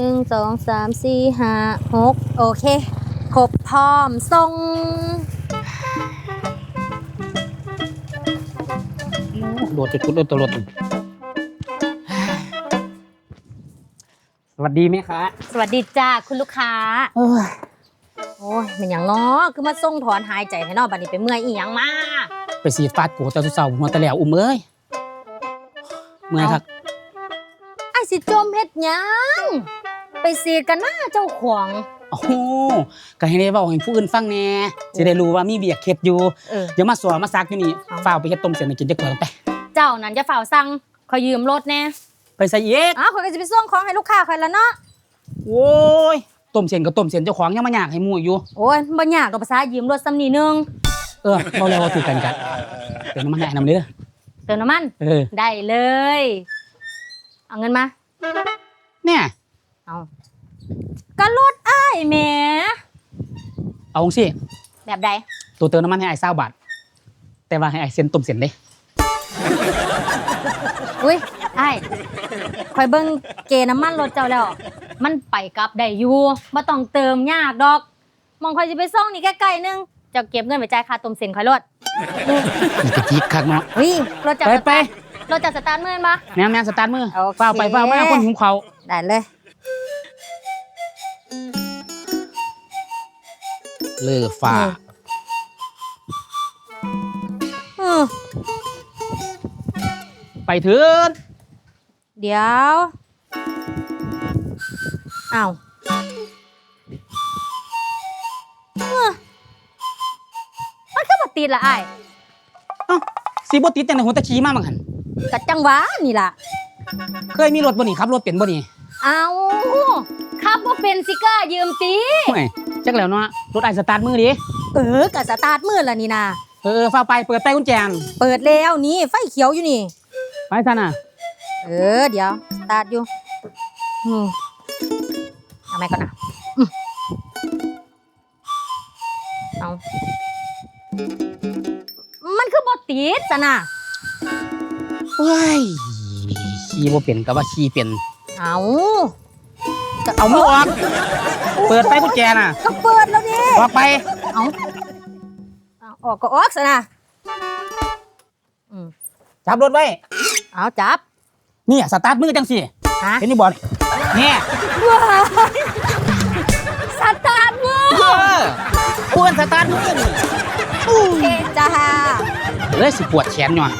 หนึ่งสองสามสี่ห้าหกโอเค ครบพร้อมส่งโดดจะกุดโดดตัวรถสวัสดีไหมคะสวัสดีจ้าคุณลูกค้า โอ้ยโอ้ยเป็นอย่างน้อคือมาส่งถอนหายใจให้นอบัดนี้ไปเมื่อยอีหยังมา ไปสีดฟาดโกแต่สุดเสาหัวตะแหล้วอุ้มเอ้ยเมื่อยครับไอ้ สิจมเฮ็ดหยังไปสีดกันหน้าเจ้าของ โอ้โหก็ให้ได้เว้าให้ผู้อื่นฟังแหน่จะได้รู้ว่ามีเบียกเข็ดอยู่เออเดี๋ยวมาสัวมาซักอยู่นี่เอาฝ้าวไปเฮ็ดต้มเสียนให้กินจักเถื่อไป เจ้านั้นจะฝ่าวสั่งขอยยืมรถแน่ไปใส่เย็ดอ้าวขอยก็จะไปส่งของให้ลูกค้าคอยละเนาะโอ้ยต้มเสียนกับต้มเสียนเจ้าของยังมาอยากให้หมู่อยู่ โอ้ยบ่ยากดอกภาษายืมรถซ้ำนี่หนึงเออเราแล้วว่าถูกกันกันเดี๋ยวน้ำมันแนะนำเลยเด้อเติมน้ำมัน เออ ได้เลย เอาเงินมา เนี่ย เอาก็รถอ้ายแหมเอาสิแบบใดตัวเติมน้ำมันให้ไอ้เศร้าบาท แต่ว่าให้ไอ้เส้นต้มเสียนเด้อุ้ยไอ้ายคอยเบิ่งเกน้ำมันรถเจ้าแล้ว มันไปกลับได้อยู่บ่ต้องเติมยากดอก มองคอยจะไปซ่องนี่ใกล้ๆนึงเจะเก็บเงินไปจ่ายค่าต้มเส้นคอยรถนี่กะจิกคักเนาะวิรถจะไปไป รถจะสตาร์ทเมื่อนปะ แม่แม่สตาร์ทมือโอเค เฝ้าวไปเฝ้าวมาคนหิวเขาวได้เลย เลือฟ้าอืมไปเถินเดี๋ยวอ้าวเอ้อมันก็บ่ติดละไอ้ายเอ้าสีบติดจังในหัวตะขี้มาบังหัน กะจังหวะนี่ล่ะ เคยมีรถบ่นี่ขับรถเป็นบ่นี่เอาขับว่าเป็นสิก้ายืมตีห่วยจักแล้วเนาะรถไอ้สตาร์ทมือดิเออกะสตาร์ทมือละนี่นะเออเฝ้าวไปเปิดใต้กุญแจนเปิดแล้วนี่ไฟเขียวอยู่นี่ไปซะน่ะเออเดี๋ยวสตาร์ทอยู่อืมเอาไหมก่อนนะอืมเอามันคือบอติดสนะ ว้ายขี่บ่เป็นก็ว่าขี่เป็นเอาก็เอามือออก เปิดใต้กุญแจน่ะ ก็เปิดแล้วดิออกไป เอาเอาออกก็ออกสนะอืมจับรถไว้ เอาจับนี่สตาร์ทมือจังสิฮะ เห็นนี่บ่เนี่ยว้ายสตาร์ทมือเออควรสตาร์ทมือนี่เก่งจ้าเลยสิปวดแขนหน่อย